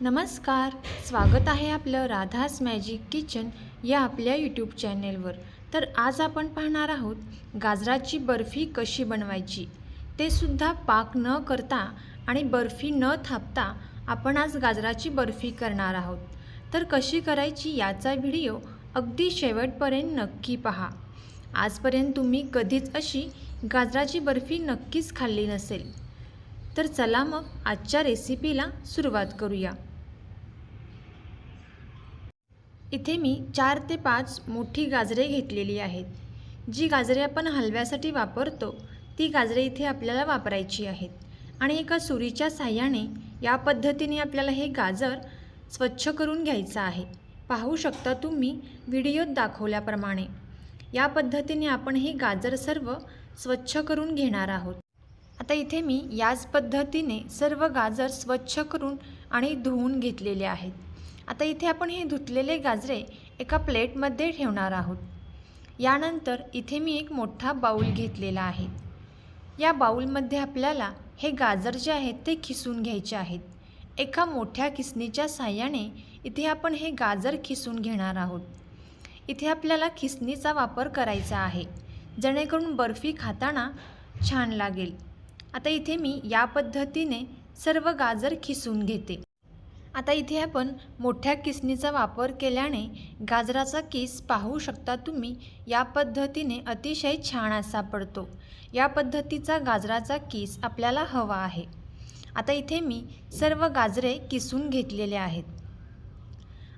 नमस्कार स्वागत आहे आपलं राधास मॅजिक किचन या आपल्या यूट्यूब चॅनेलवर तर आज आपण पाहणार आहोत गाजराची बर्फी कशी बनवायची? ते सुद्धा पाक न करता आणि बर्फी न थापता आपण आज गाजराची बर्फी करणार आहोत. तर कशी करायची याचा व्हिडिओ अगदी शेवटपर्यंत नक्की पहा. आजपर्यंत तुम्ही कधीच अशी गाजराची बर्फी नक्कीच खाल्ली नसेल. तर चला मग आजच्या रेसिपीला सुरुवात करूया. इथे मी चार ते पाच मोठी गाजरे घेतलेली आहेत. जी गाजरे आपण हलव्यासाठी वापरतो ती गाजरे इथे आपल्याला वापरायची आहेत. आणि एका सुरीच्या साह्याने या पद्धतीने आपल्याला हे गाजर स्वच्छ करून घ्यायचं आहे. पाहू शकता तुम्ही व्हिडिओत दाखवल्याप्रमाणे. या पद्धतीने आपण हे गाजर सर्व स्वच्छ करून घेणार आहोत. आता इथे मी याच पद्धतीने सर्व गाजर स्वच्छ करून आणि धुवून घेतलेले आहेत. आता इथे आपण हे धुतलेले गाजरे एका प्लेटमध्ये ठेवणार आहोत. यानंतर इथे मी एक मोठा बाऊल घेतलेला आहे. या बाऊलमध्ये आपल्याला हे गाजर जे आहेत ते खिसून घ्यायचे आहेत. एका मोठ्या किसणीच्या साह्याने इथे आपण हे गाजर खिसून घेणार आहोत. इथे आपल्याला खिसणीचा वापर करायचा आहे जेणेकरून बर्फी खाताना छान लागेल. आता इथे मी या पद्धतीने सर्व गाजर खिसून घेते. आता इथे आपण मोठ्या किसणीचा वापर केल्याने गाजराचा किस पाहू शकता तुम्ही. या पद्धतीने अतिशय छान असा पडतो. या पद्धतीचा गाजराचा किस आपल्याला हवा आहे. आता इथे मी सर्व गाजरे किसून घेतलेले आहेत.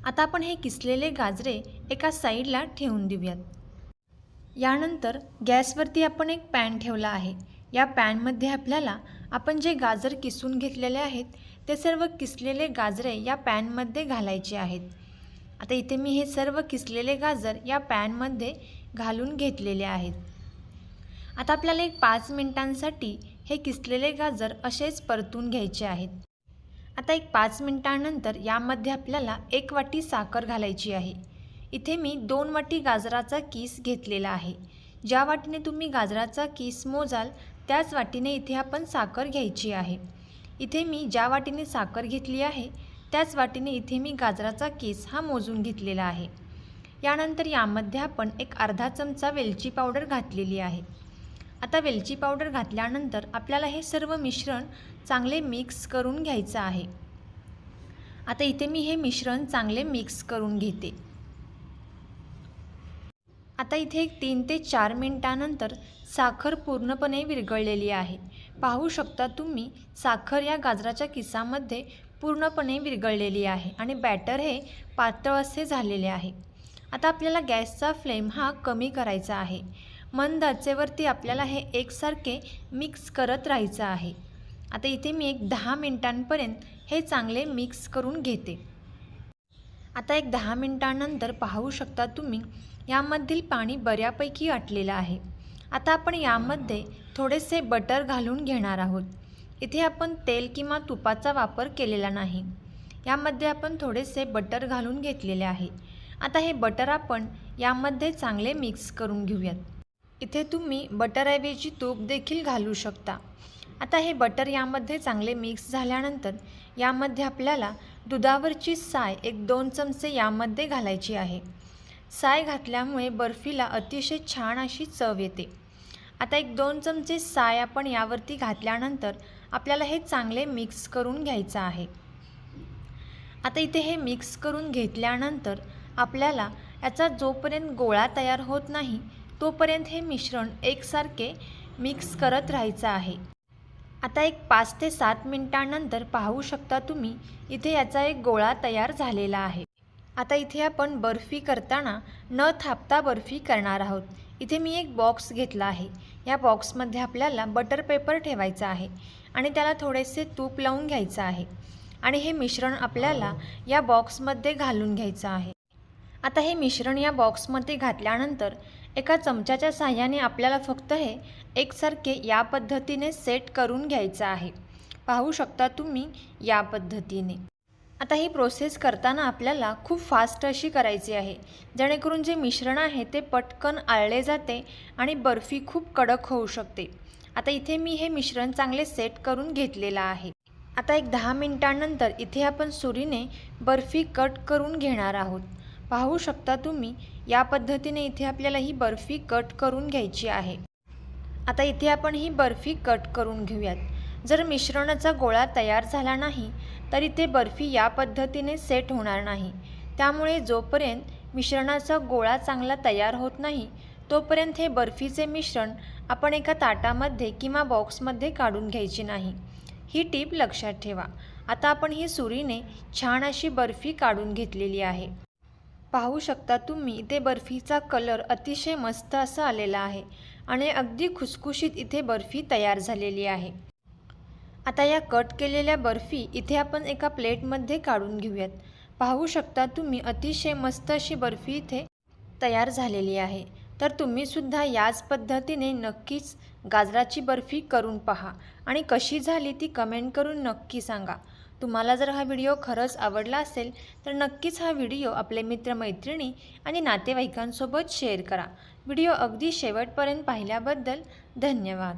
आता आपण हे किसलेले गाजरे एका साईडला ठेवून देऊयात. यानंतर गॅसवरती आपण एक पॅन ठेवला आहे. या पॅनमध्ये आपल्याला आपण जे गाजर किसून घेतलेले आहेत ते सर्व किसलेले गाजरे या पॅनमध्ये घालायचे आहेत. आता इथे मी हे सर्व किसलेले गाजर या पॅनमध्ये घालून घेतलेले आहेत. आता आपल्याला एक पाच मिनिटांसाठी हे किसलेले गाजर असेच परतून घ्यायचे आहेत. आता एक पाच मिनटानंतर यामध्ये आपल्याला एक वाटी साखर घालायची आहे. इथे मी दोन वाटी गाजराचा किस घेतलेला आहे. ज्या वाटीने तुम्ही गाजराचा किस मोजाल त्याच वाटीने इथे आपण साखर घ्यायची आहे. इथे मी ज्या वाटीने साखर घेतली आहे त्याच वाटीने इथे मी गाजराचा केस हा मोजून घेतलेला आहे. यानंतर यामध्ये आपण एक अर्धा चमचा वेलची पावडर घातलेली आहे. आता वेलची पावडर घातल्यानंतर आपल्याला हे सर्व मिश्रण चांगले मिक्स करून घ्यायचं आहे. आता इथे मी हे मिश्रण चांगले मिक्स करून घेते. आता इथे एक तीन ते चार मिनटानंतर साखर पूर्णपणे विरघळलेली आहे. पाहू शकता तुम्ही साखर या गाजराच्या किसामध्ये पूर्णपणे विरघळलेली आहे आणि बॅटर हे पातळ असे झालेले आहे. आता आपल्याला गॅसचा फ्लेम हा कमी करायचा आहे. मंद आचेवरती आपल्याला हे एकसारखे मिक्स करत राहायचं आहे. आता इथे मी एक दहा मिनटांपर्यंत हे चांगले मिक्स करून घेते. आता एक दहा मिनटानंतर पाहू शकता तुम्ही यामधील पाणी बऱ्यापैकी आटलेलं आहे. आता आपण यामध्ये थोडेसे बटर घालून घेणार आहोत. इथे आपण तेल किंवा तुपाचा वापर केलेला नाही. यामध्ये आपण थोडेसे बटर घालून घेतलेले आहे. आता हे बटर आपण यामध्ये चांगले मिक्स करून घेऊयात. इथे तुम्ही बटरऐवजी तूप देखील घालू शकता. आता हे बटर यामध्ये चांगले मिक्स झाल्यानंतर यामध्ये आपल्याला दुधावरची साय एक दोन चमचे यामध्ये घालायची आहे. साय घातल्यामुळे बर्फीला अतिशय छान अशी चव येते. आता एक दोन चमचे साय आपण यावरती घातल्यानंतर आपल्याला हे चांगले मिक्स करून घ्यायचं आहे. आता इथे हे मिक्स करून घेतल्यानंतर आपल्याला याचा जोपर्यंत गोळा तयार होत नाही तोपर्यंत हे मिश्रण एकसारखे मिक्स करत राहायचं आहे. आता एक पाच ते सात मिनिटांनंतर पाहू शकता तुम्ही इथे याचा एक गोळा तयार झालेला आहे. आता इथे आपण बर्फी करताना न थापता बर्फी करणार आहोत. इथे मी एक बॉक्स घेतला आहे. या बॉक्समध्ये आपल्याला बटर पेपर ठेवायचा आहे आणि त्याला थोडेसे तूप लावून घ्यायचं आहे. आणि हे मिश्रण आपल्याला या बॉक्समध्ये घालून घ्यायचं आहे. आता हे मिश्रण या बॉक्समध्ये घातल्यानंतर एका चमच्याच्या साह्याने आपल्याला फक्त हे एकसारखे या पद्धतीने सेट करून घ्यायचं आहे. पाहू शकता तुम्ही या पद्धतीने. आता ही प्रोसेस करताना आपल्याला खूप फास्ट अशी करायची आहे. जेणेकरून जे मिश्रण आहे ते पटकन आळले जाते आणि बर्फी खूप कडक होऊ शकते. आता इथे मी हे मिश्रण चांगले सेट करून घेतलेलं आहे. आता एक दहा मिनिटांनंतर इथे आपण सुरीने बर्फी कट करून घेणार आहोत. पाहू शकता तुम्ही या पद्धतीने इथे आपल्याला ही बर्फी कट करून घ्यायची आहे. आता इथे आपण ही बर्फी कट करून घेऊयात. जर मिश्रणाचा गोळा तयार झाला नाही तर इथे बर्फी या पद्धतीने सेट होणार नाही. त्यामुळे जोपर्यंत मिश्रणाचा गोळा चांगला तयार होत नाही तोपर्यंत हे बर्फीचे मिश्रण आपण एका ताटामध्ये किंवा बॉक्समध्ये काढून घ्यायची नाही. ही टीप लक्षात ठेवा. आता आपण ही सुरीने छान अशी बर्फी काढून घेतलेली आहे. पाहू शकता तुम्ही इथे बर्फीचा कलर अतिशय मस्त असा आलेला आहे आणि अगदी खुसखुशीत इथे बर्फी तयार झालेली आहे. आता या कट केलेल्या बर्फी इथे आपण एका प्लेटमध्ये काढून घेऊयात. पाहू शकता तुम्ही अतिशय मस्त अशी बर्फी इथे तयार झालेली आहे. तर तुम्हीसुद्धा याच पद्धतीने नक्कीच गाजराची बर्फी करून पहा आणि कशी झाली ती कमेंट करून नक्की सांगा. तुम्हाला जर हा व्हिडिओ खरंच आवडला असेल तर नक्कीच हा व्हिडिओ आपले मित्रमैत्रिणी आणि नातेवाईकांसोबत शेअर करा. व्हिडिओ अगदी शेवटपर्यंत पाहिल्याबद्दल धन्यवाद.